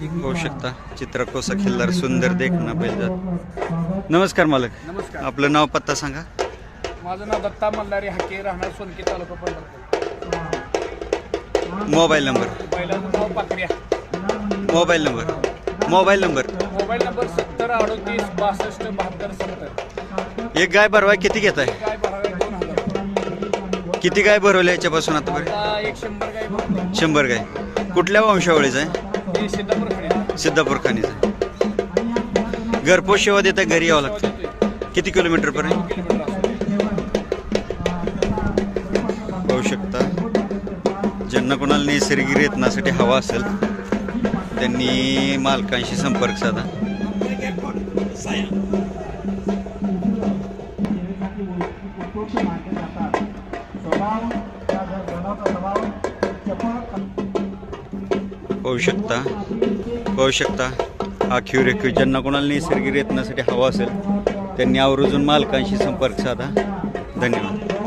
होऊ शकता चित्रकोसा खिल्लार सुंदर देखना बैलजात नमस्कार मालक. नमस्कार. आपलं नाव पत्ता सांगा. माझं नाव दत्ता मल्हारी हाके राहणार सोनकी तालुका पंढरपूर. Mobile number. बैलाचं नाव Pakdya. Mobile number. Mobile number. Mobile number सत्तर अडोतीस बासष्ट बहात्तर सत्तर. एक गाय भरवाय किती घेत आहे काय भरावे दोन हजार. किती गाय भरवल्या याच्यापासून आतापर्यंत आता एक शंभर गाय शंभर गाय. कुठल्या वंशावळीचा आहे? सिद्धापूर खाणीचा घरपोच सेवा देता घरी यावं लागतं. किती किलोमीटर पर्यंत? पाहू शकता. ज्यांना कोणाला नैसर्गिक रेतनासाठी हवा असेल त्यांनी मालकांशी संपर्क साधा. पाहू शकता. पाहू शकता. आखीव रेखीव ज्यांना कोणाला नैसर्गिक रेतनासाठी हवा असेल त्यांनी आवर्जून मालकांशी संपर्क साधा. धन्यवाद.